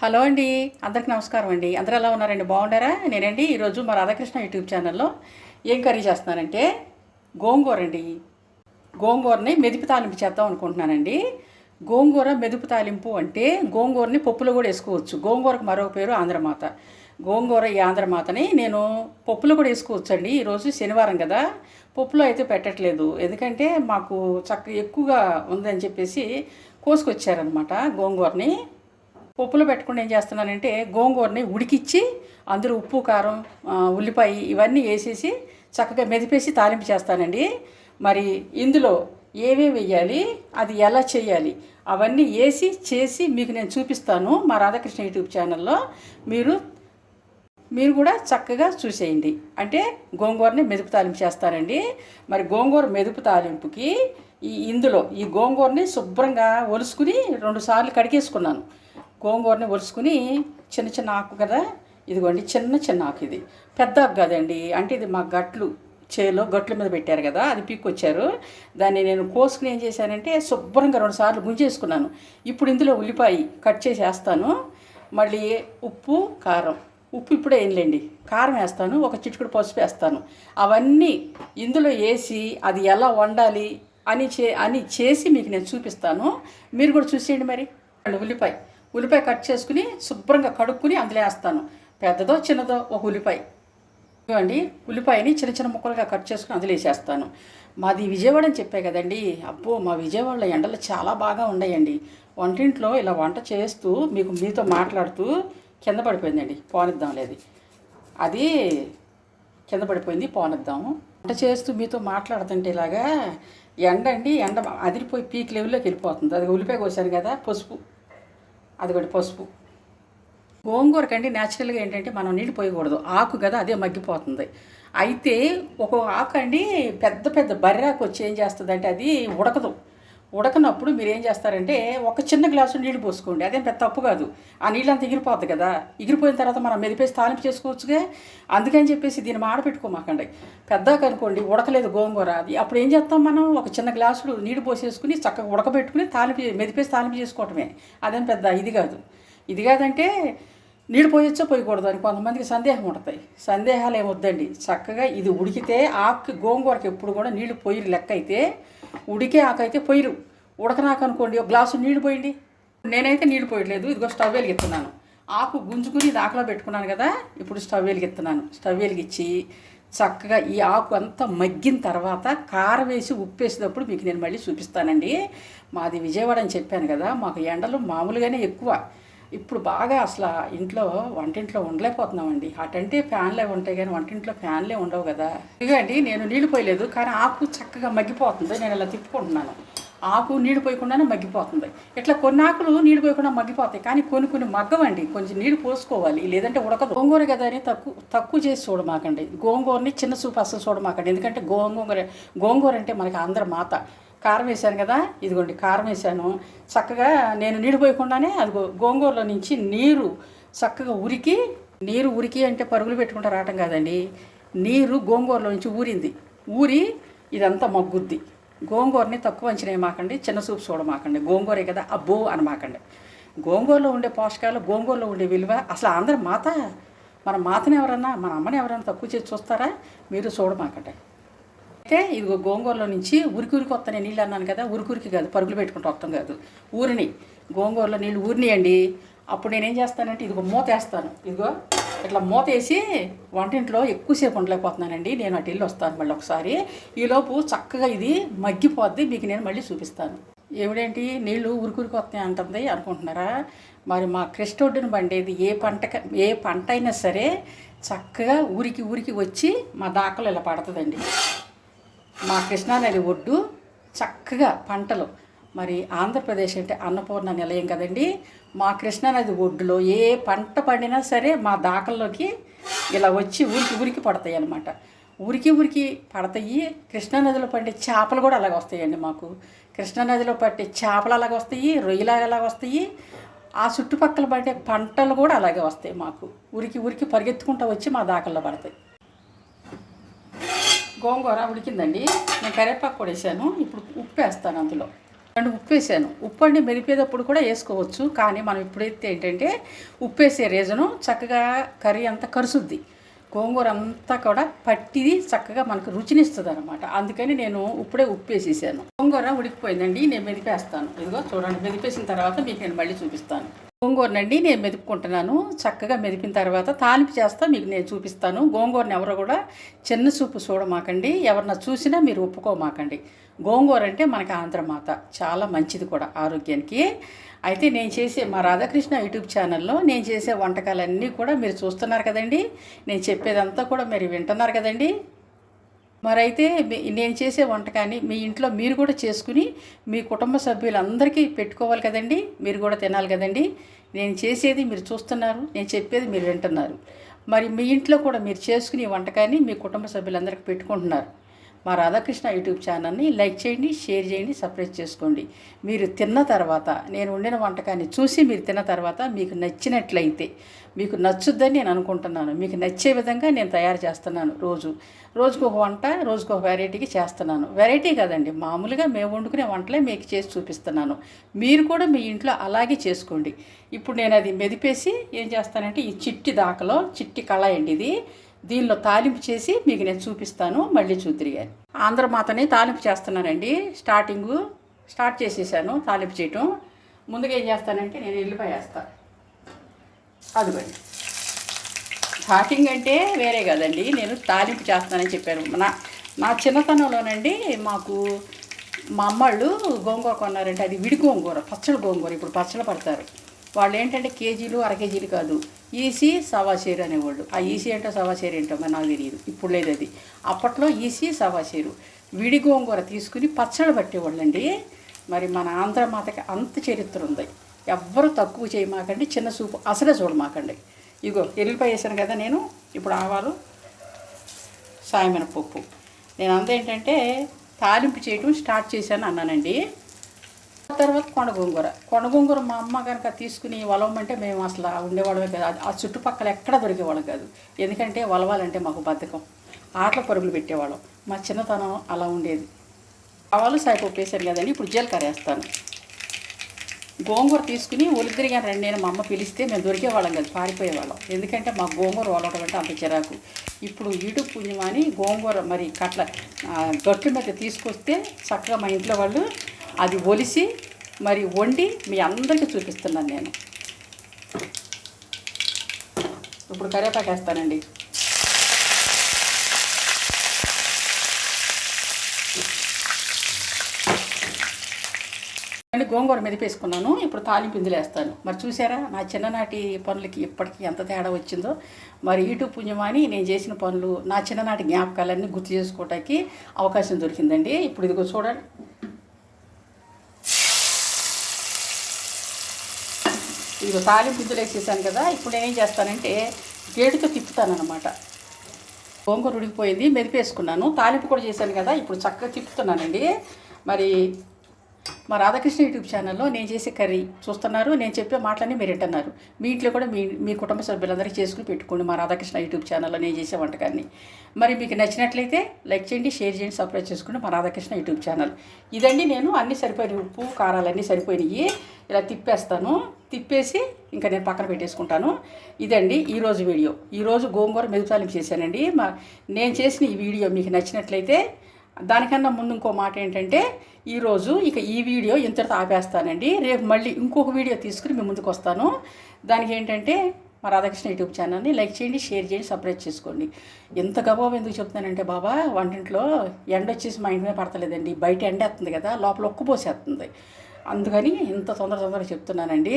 Hello అండి అందరికి నమస్కారం అండి. అందరూ ఎలా ఉన్నారండి బాగుండారా నేనండి ఈరోజు మా రాధాకృష్ణ యూట్యూబ్ ఛానల్లో ఏం కర్రీ చేస్తున్నానంటే గోంగూర అండి. గోంగూరని మెదుపు తాలింపు చేద్దాం అనుకుంటున్నానండి. గోంగూర మెదుపు తాలింపు అంటే గోంగూరని పప్పులో కూడా వేసుకోవచ్చు. గోంగూరకు మరో పేరు ఆంధ్రమాత. గోంగూర ఈ ఆంధ్రమాతని నేను పప్పులో కూడా వేసుకోవచ్చు అండి ఈరోజు శనివారం కదా పప్పులో అయితే పెట్టట్లేదు. ఎందుకంటే మాకు చక్క ఎక్కువగా ఉందని చెప్పేసి కోసుకొచ్చారనమాట గోంగూరని. పప్పులో పెట్టుకుని ఏం చేస్తున్నానంటే గోంగూరని ఉడికిచ్చి అందులో ఉప్పు కారం ఉల్లిపాయ ఇవన్నీ వేసేసి చక్కగా మెదిపేసి తాలింపు చేస్తానండి. మరి ఇందులో ఏమేమి వేయాలి అది ఎలా చేయాలి అవన్నీ వేసి చేసి మీకు నేను చూపిస్తాను మా రాధాకృష్ణ యూట్యూబ్ ఛానల్లో. మీరు మీరు కూడా చక్కగా చూసేయండి. అంటే గోంగూరని మెదుపు తాలింపు చేస్తానండి. మరి గోంగూర మెదుపు తాలింపుకి ఈ ఇందులో ఈ గోంగూరని శుభ్రంగా ఒలుసుకుని రెండు సార్లు కడిగేసుకున్నాను. గోంగూరని ఒలుసుకుని చిన్న చిన్న ఆకు కదా? ఇదిగోండి చిన్న చిన్న ఆకు ఇది. పెద్ద ఆకు కాదండి. అంటే ఇది మా గట్లు చేలో గట్ల మీద పెట్టారు కదా అది పీక్కొచ్చారు. దాన్ని నేను కోసుకుని ఏం చేశానంటే శుభ్రంగా రెండు సార్లు గుంజేసుకున్నాను. ఇప్పుడు ఇందులో ఉల్లిపాయ కట్ చేసి వేస్తాను. మళ్ళీ ఉప్పు కారం. ఉప్పు ఇప్పుడే ఏంలేండి కారం వేస్తాను ఒక చిటికుడు పసుపు వేస్తాను. అవన్నీ ఇందులో వేసి అది ఎలా వండాలి అని చే అని చేసి మీకు నేను చూపిస్తాను. మీరు కూడా చూసేయండి మరి. ఉల్లిపాయ. ఉల్లిపాయ కట్ చేసుకుని శుభ్రంగా కడుక్కుని అందులో వేస్తాను. పెద్దదో చిన్నదో ఒక ఉల్లిపాయ. ఇవ్వండి ఉల్లిపాయని చిన్న చిన్న ముక్కలుగా కట్ చేసుకుని అందులో వేసేస్తాను. మాది విజయవాడ అని చెప్పే కదండి. అబ్బో మా విజయవాడలో ఎండలు చాలా బాగా ఉన్నాయండి. వంటింట్లో ఇలా వంట చేస్తూ మీకు మీతో మాట్లాడుతూ కింద పడిపోయిందండి పోనిద్దాం లేదు. అది కింద పడిపోయింది పోనిద్దాము వంట చేస్తూ మీతో మాట్లాడుతుంటే ఇలాగా ఎండ అండి ఎండ అదిరిపోయి పీక్ లెవెల్లోకి వెళ్ళిపోతుంది. అది ఉల్లిపాయ కోసాను కదా పసుపు. అది కూడా పసుపు అండి న్యాచురల్గా ఏంటంటే మనం నీళ్ళు పోయకూడదు. ఆకు కదా అదే మగ్గిపోతుంది. అయితే ఒక ఆకు అండి పెద్ద పెద్ద బర్రాకు వచ్చి ఏం చేస్తుంది అంటే అది ఉడకదు. ఉడకనప్పుడు మీరు ఏం చేస్తారంటే ఒక చిన్న గ్లాసు నీళ్ళు పోసుకోండి. అదేం పెద్ద తప్పు కాదు. ఆ నీళ్ళు అంతా ఎగిరిపోద్ది కదా. ఎగిరిపోయిన తర్వాత మనం మెదిపేసి తాలింపు చేసుకోవచ్చుగా. అందుకని చెప్పేసి దీన్ని మాడపెట్టుకోమాకండి పెద్దగా అనుకోండి ఉడకలేదు గోంగూర అది. అప్పుడు ఏం చేస్తాం మనం? ఒక చిన్న గ్లాసులు నీళ్ళు పోసేసుకుని చక్కగా ఉడకబెట్టుకుని తాలింపు మెదిపేసి తాలింపు చేసుకోవటమే. అదేం పెద్ద ఇది కాదు. ఇది కాదంటే నీళ్ళు పోయొచ్చో పోయకూడదు అని కొంతమందికి సందేహం ఉంటుంది. సందేహాలు ఏమొద్దండి? చక్కగా ఇది ఉడికితే ఆకు గోంగూరకి ఎప్పుడు కూడా నీళ్ళు పోయిరు లెక్క అయితే ఉడికే ఆకు అయితే పోయిరు. ఉడకనాక అనుకోండి ఒక గ్లాసు నీళ్ళు పోయండి. నేనైతే నీళ్ళు పోయట్లేదు ఇదిగో స్టవ్ వెలిగిస్తున్నాను. ఆకు గుంజుకుని ఇది ఆకులో పెట్టుకున్నాను కదా ఇప్పుడు స్టవ్ వెలిగిస్తున్నాను. స్టవ్ వెలిగించి చక్కగా ఈ ఆకు అంతా మగ్గిన తర్వాత కారం వేసి ఉప్పు మీకు నేను మళ్ళీ చూపిస్తానండి. మాది విజయవాడ అని చెప్పాను కదా మాకు ఎండలు మామూలుగానే ఎక్కువ. ఇప్పుడు బాగా అసలు ఇంట్లో వంటింట్లో ఉండలేకపోతున్నామండి. అటంటే ఫ్యాన్లే ఉంటాయి కానీ వంటింట్లో ఫ్యాన్లే ఉండవు కదా. ఇదిగండి నేను నీళ్ళు పోయలేదు కానీ ఆకు చక్కగా మగ్గిపోతుంది. నేను ఇలా తిప్పుకుంటున్నాను. ఆకు నీళ్ళు పోయకుండానే మగ్గిపోతుంది. ఇట్లా కొన్ని ఆకులు నీళ్ళు పోయకుండా మగ్గిపోతాయి. కానీ కొన్ని కొన్ని మగ్గవండి. కొంచెం నీళ్ళు పోసుకోవాలి. లేదంటే ఉడకదు. గోంగూర కదా అని తక్కువ తక్కువ చేసి చూడమాకండి. గోంగూరని చిన్న సూపు అసలు చూడమాకండి. ఎందుకంటే గోంగూర గోంగూర అంటే మనకి ఆంధ్ర మాత. కారం వేసాను కదా ఇదిగోండి కారం వేసాను చక్కగా నేను నీళ్ళు పోయకుండానే అది గోంగూరలో నుంచి నీరు చక్కగా ఉరికి నీరు ఉరికి అంటే పరుగులు పెట్టుకుంటా రావటం కాదండి. నీరు గోంగూరలో నుంచి ఊరింది. ఊరి ఇదంతా మగ్గుద్ది. గోంగూరని తక్కువ అంచనా మాకండి చిన్న సూపు చూడమాకండి గోంగూరే కదా అబ్బో అనమాకండి గోంగూరలో ఉండే పోషకాలు గోంగూరలో ఉండే విలువ అసలు ఆంధ్ర మాత మన మాతను ఎవరన్నా మన అమ్మని ఎవరన్నా తక్కువ చేసి చూస్తారా? మీరు చూడమాకండి అయితే ఇదిగో గోంగూరలో నుంచి ఉరికి ఉరికి వస్తాయి నీళ్ళు అన్నాను కదా ఉరికి కాదు పరుగులు పెట్టుకుంటూ వస్తాం కాదు ఊరిని. గోంగూరలో నీళ్ళు ఊరినియండి. అప్పుడు నేనేం చేస్తానంటే ఇదిగో మూత వేస్తాను. ఇదిగో ఇట్లా మూత వేసి వంటింట్లో ఎక్కువసేపు ఉండలేకపోతున్నానండి. నేను అటు వెళ్ళి వస్తాను మళ్ళీ ఒకసారి. ఈలోపు చక్కగా ఇది మగ్గిపోద్ది. మీకు నేను మళ్ళీ చూపిస్తాను. ఏమిటేంటి? నీళ్ళు ఉరుకురికి వస్తాయి అంటుంది. అనుకుంటున్నారా? మరి మా క్రిస్టోడ్డుని పండేది ఏ పంట ఏ పంట అయినా సరే చక్కగా ఊరికి ఊరికి వచ్చి మా దాకలు ఇలా పడుతుందండి. మా కృష్ణానది ఒడ్డు చక్కగా పంటలు. మరి ఆంధ్రప్రదేశ్ అంటే అన్నపూర్ణ నిలయం కదండి. మా కృష్ణానది ఒడ్డులో ఏ పంట పండినా సరే మా దాకల్లోకి ఇలా వచ్చి ఊరికి ఊరికి పడతాయి అన్నమాట. ఊరికి ఊరికి పడతాయి. కృష్ణానదిలో పండే చేపలు కూడా అలాగ వస్తాయండి మాకు. కృష్ణానదిలో పట్టే చేపలు అలాగ వస్తాయి రొయ్యలు అలాగ వస్తాయి. ఆ చుట్టుపక్కల పడే పంటలు కూడా అలాగే వస్తాయి మాకు. ఊరికి ఊరికి పరిగెత్తుకుంటూ వచ్చి మా దాకల్లో పడతాయి. గోంగూర ఉడికిందండి. నేను కరివేపాకు కూడా వేసాను. ఇప్పుడు ఉప్పు వేస్తాను అందులో. అండ్ ఉప్పు వేసాను. ఉప్పు అండి మెరిపేటప్పుడు కూడా వేసుకోవచ్చు. కానీ మనం ఇప్పుడైతే ఏంటంటే ఉప్పు వేసే రీజను చక్కగా కర్రీ అంతా కరుసుద్ది. గోంగూర అంతా కూడా పట్టిది చక్కగా మనకు రుచినిస్తుంది అనమాట అందుకని నేను ఇప్పుడే ఉప్పు వేసేసాను గోంగూర ఉడికిపోయిందండి నేను మెదిపేస్తాను. ఇదిగో చూడండి మెదిపేసిన తర్వాత మీకు నేను మళ్ళీ చూపిస్తాను. గోంగూరనండి నేను మెదుపుకుంటున్నాను. చక్కగా మెదిపిన తర్వాత తాలింపు చేస్తా మీకు నేను చూపిస్తాను. గోంగూరని ఎవరు కూడా చిన్న చూపు చూడమాకండి ఎవరన్నా చూసినా మీరు ఒప్పుకోమాకండి. గోంగూర అంటే మనకి ఆంధ్రమాత. చాలా మంచిది కూడా ఆరోగ్యానికి. అయితే నేను చేసే మా రాధాకృష్ణ యూట్యూబ్ ఛానల్లో నేను చేసే వంటకాలన్నీ కూడా మీరు చూస్తున్నారు కదండి. నేను చెప్పేదంతా కూడా మీరు వింటున్నారు కదండి. మరైతే నేను చేసే వంటకాన్ని మీ ఇంట్లో మీరు కూడా చేసుకుని మీ కుటుంబ సభ్యులందరికీ పెట్టుకోవాలి కదండి. మీరు కూడా తినాలి కదండి. నేను చేసేది మీరు చూస్తున్నారు నేను చెప్పేది మీరు వింటున్నారు. మరి మీ ఇంట్లో కూడా మీరు చేసుకుని వంటకాన్ని మీ కుటుంబ సభ్యులందరికీ పెట్టుకుంటున్నారు. మా రాధాకృష్ణ యూట్యూబ్ ఛానల్ని లైక్ చేయండి షేర్ చేయండి సబ్స్క్రైబ్ చేసుకోండి. మీరు తిన్న తర్వాత నేను వండిన వంటకాన్ని చూసి మీరు తిన్న తర్వాత మీకు నచ్చినట్లయితే మీకు నచ్చుద్దని నేను అనుకుంటున్నాను. మీకు నచ్చే విధంగా నేను తయారు చేస్తున్నాను రోజు. రోజుకు ఒక వంట రోజుకు ఒక వెరైటీకి చేస్తున్నాను. వెరైటీ కదండి మామూలుగా మేము వండుకునే వంటలే మీకు చేసి చూపిస్తున్నాను. మీరు కూడా మీ ఇంట్లో అలాగే చేసుకోండి. ఇప్పుడు నేను అది మెదిపేసి ఏం చేస్తానంటే ఈ చిట్టి దాకలో చిట్టి కళాయి అండి ఇది. దీనిలో తాలింపు చేసి మీకు నేను చూపిస్తాను. మళ్ళీ చూద్దరి ఆంధ్ర ఆంధ్రమాతని తాలింపు చేస్తున్నానండి. స్టార్టింగు స్టార్ట్ చేసేసాను తాలింపు చేయటం. ముందుగా ఏం చేస్తానంటే నేను ఎల్లిపాయ వేస్తాను అదిగోండి. స్టార్టింగ్ అంటే వేరే కదండి. నేను తాలింపు చేస్తానని చెప్పాను. నా నా చిన్నతనంలోనండి మాకు మా అమ్మళ్ళు గోంగూర కొన్నారంటే అది విడి గోంగూర పచ్చడి గోంగూర. ఇప్పుడు పచ్చడి పడతారు. వాళ్ళు ఏంటంటే కేజీలు అర కేజీలు కాదు. ఈసీ సవాషేరు అనేవాళ్ళు. ఆ ఈసీ ఏంటో సవాషేరు ఏంటో మరి నాకు తెలియదు. ఇప్పుడు లేదు అది. అప్పట్లో ఈసీ సవాషేరు విడి గోంగూర తీసుకుని పచ్చడి పట్టేవాళ్ళండి. మరి మన ఆంధ్ర మాతకి అంత చరిత్ర ఉంది. ఎవ్వరు తక్కువ చేయమాకండి చిన్న సూపు అసలే చూడమాకండి. ఇగో ఎల్లిపాయ వేసాను కదా నేను ఇప్పుడు ఆవాలు సాయమినపప్పు నేను అంత ఏంటంటే తాలింపు చేయటం స్టార్ట్ చేశాను అన్నానండి. తర్వాత కొండ గోంగూర. కొండ గోంగూర మా అమ్మ కనుక తీసుకుని వలవమంటే మేము అసలు ఉండేవాళ్ళమే కాదు. ఆ చుట్టుపక్కల ఎక్కడ దొరికేవాళ్ళం కాదు. ఎందుకంటే వలవాలంటే మాకు బద్ధకం. ఆటల పరుగులు పెట్టేవాళ్ళం. మా చిన్నతనం అలా ఉండేది. ఆవాలు సాయిపప్పు వేసాను కదండి ఇప్పుడు జీలకర్ర వేస్తాను. గోంగూర తీసుకుని ఒలిద్దరిగా రండి నేను మా అమ్మ పిలిస్తే మేము దొరికేవాళ్ళం కాదు పారిపోయేవాళ్ళం. ఎందుకంటే మా గోంగూర వలవడం అంటే అంత చిరాకు. ఇప్పుడు యూట్యూబ్ పుణ్యమని గోంగూర మరి కట్ల ఆ, గట్ల మీద తీసుకొస్తే చక్కగా మా ఇంట్లో వాళ్ళు అది ఒలిసి మరి వండి మీ అందరికీ చూపిస్తున్నాను నేను. ఇప్పుడు కరివేపాకు వేస్తానండి. అండి గోంగూర మెదిపేసుకున్నాను. ఇప్పుడు తాలింపు ఇందులో వేస్తాను. మరి చూసారా నా చిన్ననాటి పనులకి ఇప్పటికీ ఎంత తేడా వచ్చిందో. మరి ఇటు పుణ్యమాని నేను చేసిన పనులు నా చిన్ననాటి జ్ఞాపకాలన్నీ గుర్తు చేసుకోవటానికి అవకాశం దొరికిందండి. ఇప్పుడు ఇదిగో చూడండి. ఇది తాలింపు ఇందులో వేసేసాను కదా ఇప్పుడు ఏం చేస్తానంటే గేటుతో తిప్పుతాను అనమాట గోంగూర ఉడికిపోయింది మెదిపేసుకున్నాను తాలింపు కూడా చేశాను కదా ఇప్పుడు చక్కగా తిప్పుతున్నానండి. మరి మా రాధాకృష్ణ యూట్యూబ్ ఛానల్లో నేను చేసే కర్రీ చూస్తున్నారు నేను చెప్పే మాటలన్నీ మీరు వింటున్నారు. మీ ఇంట్లో కూడా మీ మీ కుటుంబ సభ్యులందరికీ చేసుకుని పెట్టుకోండి మా రాధాకృష్ణ యూట్యూబ్ ఛానల్లో నేను చేసే వంటకాన్ని. మరి మీకు నచ్చినట్లయితే లైక్ చేయండి షేర్ చేయండి సబ్స్క్రైబ్ చేసుకోండి మా రాధాకృష్ణ యూట్యూబ్ ఛానల్. ఇదండి నేను అన్ని సరిపోయిన ఉప్పు కారాలు అన్నీ సరిపోయినాయి. ఇలా తిప్పేస్తాను. తిప్పేసి ఇంకా నేను పక్కన పెట్టేసుకుంటాను. ఇదండి ఈరోజు వీడియో. ఈరోజు గోంగూర మెదుతాలింపు చేశానండి. మా నేను చేసిన ఈ వీడియో మీకు నచ్చినట్లయితే దానికన్నా ముందు ఇంకో మాట ఏంటంటే ఈరోజు ఇక ఈ వీడియో ఇంతటితో ఆపేస్తానండి. రేపు మళ్ళీ ఇంకొక వీడియో తీసుకుని మీ ముందుకు వస్తాను. దానికి ఏంటంటే మా రాధాకృష్ణ యూట్యూబ్ ఛానల్ని లైక్ చేయండి షేర్ చేయండి సబ్స్క్రైబ్ చేసుకోండి. ఎంత గబాబు ఎందుకు చెప్తానంటే బాబా వంటింట్లో ఎండ వచ్చేసి మా ఇంటి మీద పడతలేదండి. బయట ఎండ వేస్తుంది కదా లోపల ఒక్కపోసేస్తుంది అందుకని ఇంత తొందర తొందరగా చెప్తున్నానండి.